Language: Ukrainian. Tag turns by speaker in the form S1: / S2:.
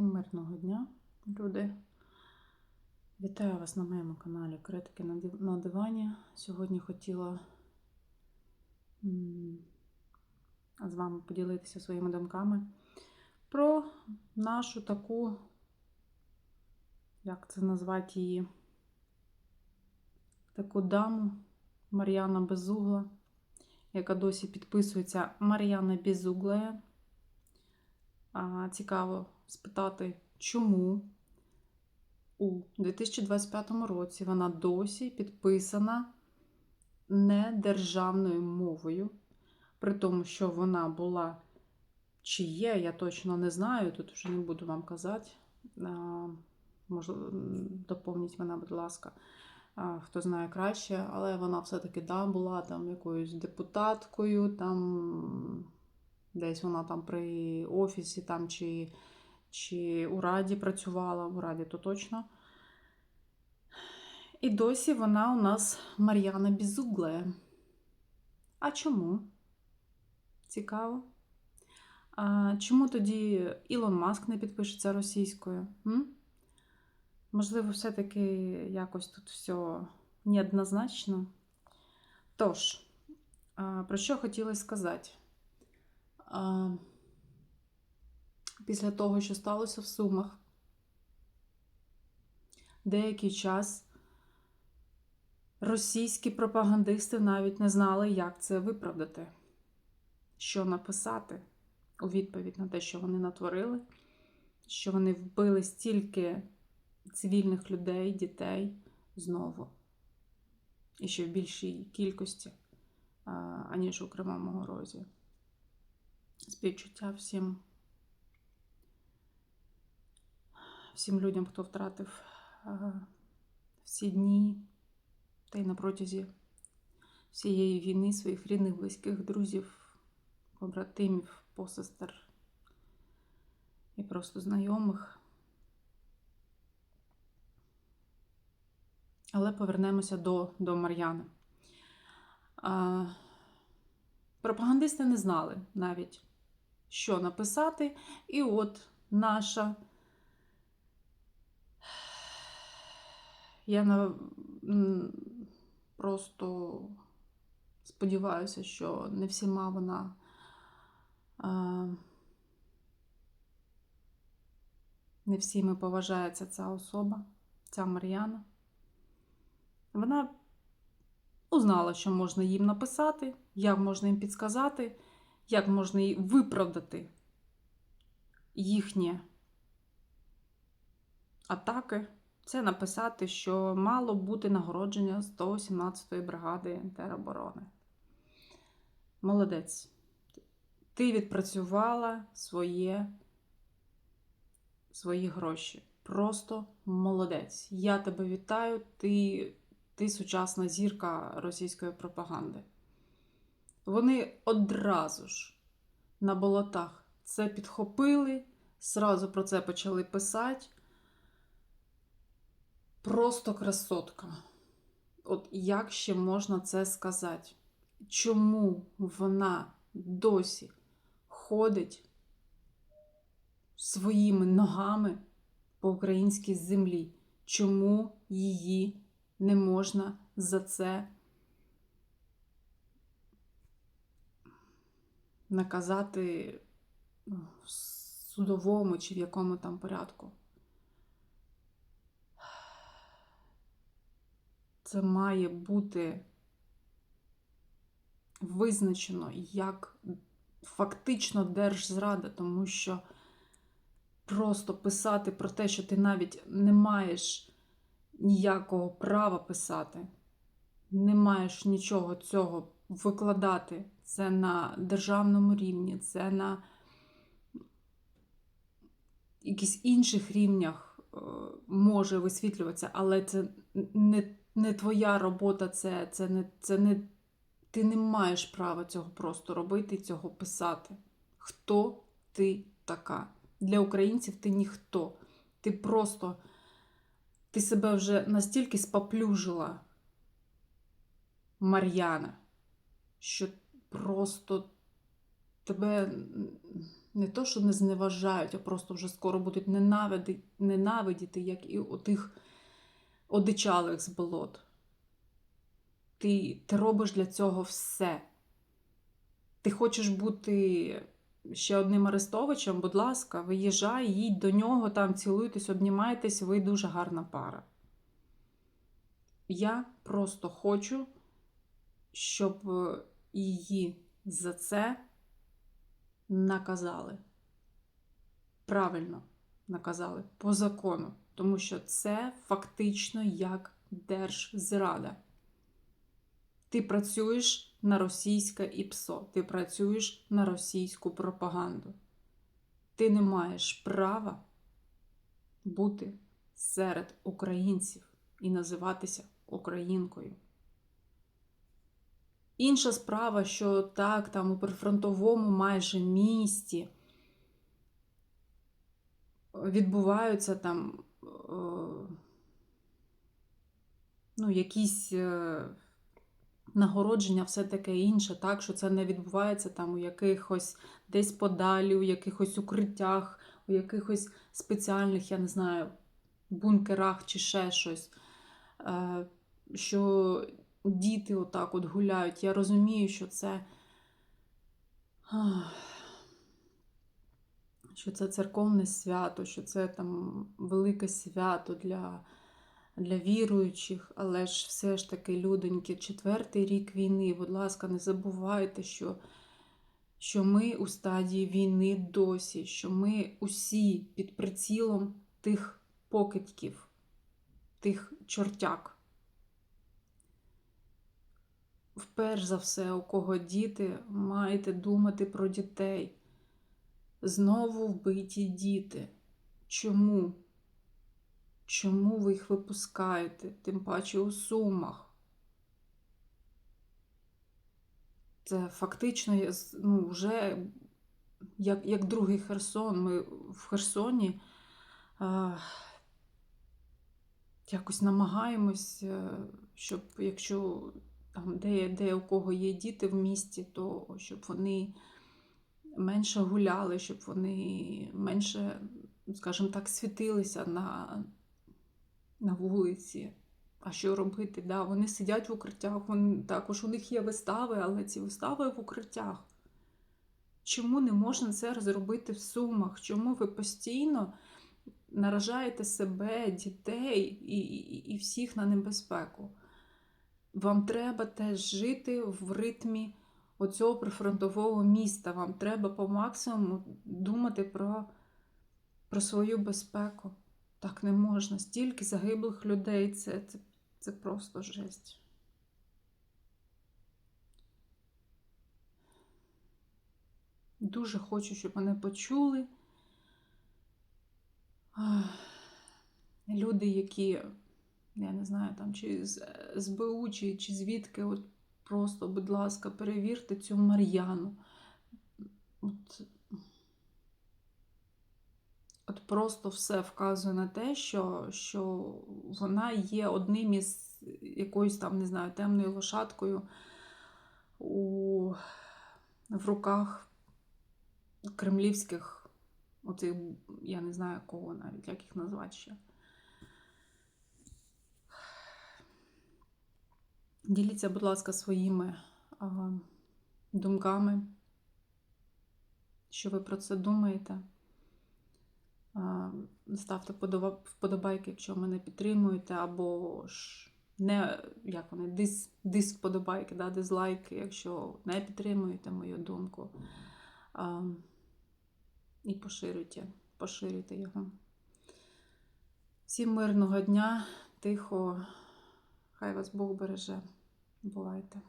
S1: Всім мирного дня, люди. Вітаю вас на моєму каналі Критики на дивані. Сьогодні хотіла з вами поділитися своїми думками про нашу таку, як це назвати її, таку даму Мар'яна Безугла, яка досі підписується Мар'яна Безуглая. Цікаво спитати, чому у 2025 році вона досі підписана не державною мовою, при тому, що вона була чи є, я точно не знаю, тут вже не буду вам казати. Можливо, доповніть мене, будь ласка, хто знає краще, але вона все-таки да, була там якоюсь депутаткою, там десь вона там при офісі там чи, чи у Раді працювала, у Раді то точно. І досі вона у нас Мар'яна Безуглая. А чому? Цікаво. А чому тоді Ілон Маск не підпишеться російською? М? Можливо, все-таки якось тут все неоднозначно. Тож, про що хотілося сказати? Після того, що сталося в Сумах, деякий час російські пропагандисти навіть не знали, як це виправдати, що написати у відповідь на те, що вони натворили, що вони вбили стільки цивільних людей, дітей знову, і ще в більшій кількості, аніж у Кривому Розі. Співчуття всім, всім людям, хто втратив всі дні та й на протязі всієї війни своїх рідних, близьких, друзів, побратимів, посестер і просто знайомих. Але повернемося до, до Мар'яни. А, пропагандисти не знали навіть, що написати. І от наша. Я на... просто сподіваюся, що не всіма вона. Не всіми поважається ця особа, ця Мар'яна. Вона узнала, що можна їм написати, як можна їм підсказати, як можна їй виправдати їхні атаки. Це написати, що мало бути нагородження 117-ї бригади тероборони. Молодець. Ти відпрацювала своє, свої гроші. Просто молодець. Я тебе вітаю. Ти ти сучасна зірка російської пропаганди. Вони одразу ж на болотах це підхопили, сразу про це почали писати. Просто красотка. От як ще можна це сказати? Чому вона досі ходить своїми ногами по українській землі? Чому її не можна за це наказати ну, в судовому чи в якому там порядку. Це має бути визначено як фактично держзрада, тому що просто писати про те, що ти навіть не маєш ніякого права писати, не маєш нічого цього викладати. Це на державному рівні, це на якихось інших рівнях е, може висвітлюватися, але це не не твоя робота, це, це, не, це не. Ти не маєш права цього просто робити і цього писати. Хто ти така? Для українців ти ніхто. Ти просто ти себе вже настільки споплюжила, Мар'яна, що просто тебе не то, що не зневажають, а просто вже скоро будуть ненавиди, ненавидіти, як і отих одичалих з болот. Ти, ти робиш для цього все. Ти хочеш бути ще одним Арестовичем, будь ласка, виїжджай, їдь до нього, там цілуйтесь, обнімайтесь, ви дуже гарна пара. Я просто хочу, щоб е, її за це наказали. Правильно наказали по закону, тому що це фактично як держзрада. Ти працюєш на російське ІПСО, ти працюєш на російську пропаганду. Ти не маєш права бути серед українців і називатися українкою. Інша справа, що так, там у прифронтовому майже місті відбуваються там е, ну, якісь е, нагородження, все таке інше, так, що це не відбувається там у якихось десь подалі, у якихось укриттях, у якихось спеціальних, я не знаю, бункерах чи ще щось. Е, Що діти отак от гуляють. Я розумію, що це. Що це церковне свято, що це там велике свято для, для віруючих, але ж все ж таки, людоньки, четвертий рік війни. Будь ласка, не забувайте, що, що ми у стадії війни досі, що ми усі під прицілом тих покидьків, тих чортяк. Вперш за все, у кого діти, маєте думати про дітей. Знову вбиті діти. Чому? Чому ви їх випускаєте? Тим паче у Сумах. Це фактично ну, вже як, як другий Херсон. Ми в Херсоні а, якось намагаємось, е, щоб якщо там, де, де у кого є діти в місті, то щоб вони менше гуляли, щоб вони менше, скажімо так, світилися на, на вулиці. А що робити? Да, вони сидять в укриттях, вони, також у них є вистави, але ці вистави в укриттях. Чому не можна це зробити в Сумах? Чому ви постійно наражаєте себе, дітей і, і, і всіх на небезпеку? Вам треба теж жити в ритмі оцього прифронтового міста. Вам треба по максимуму думати про, про свою безпеку. Так не можна. Стільки загиблих людей це, це, це просто жесть. Дуже хочу, щоб мене почули. Люди, які, я не знаю, там, чи з СБУ, чи, чи звідки, от просто, будь ласка, перевірте цю Мар'яну. От, от просто все вказує на те, що, що вона є одним із якоюсь там, не знаю, темною лошадкою у, в руках кремлівських, оцих, я не знаю кого навіть, як їх назвати ще. Діліться, будь ласка, своїми думками, що ви про це думаєте. Ставте вподобайки, якщо мене підтримуєте, або ж не як вони, дис, дис вподобайки, да, дизлайки, якщо не підтримуєте мою думку. А, і поширюйте, поширюйте його. Всім мирного дня, тихо, хай вас Бог береже. Бувайте.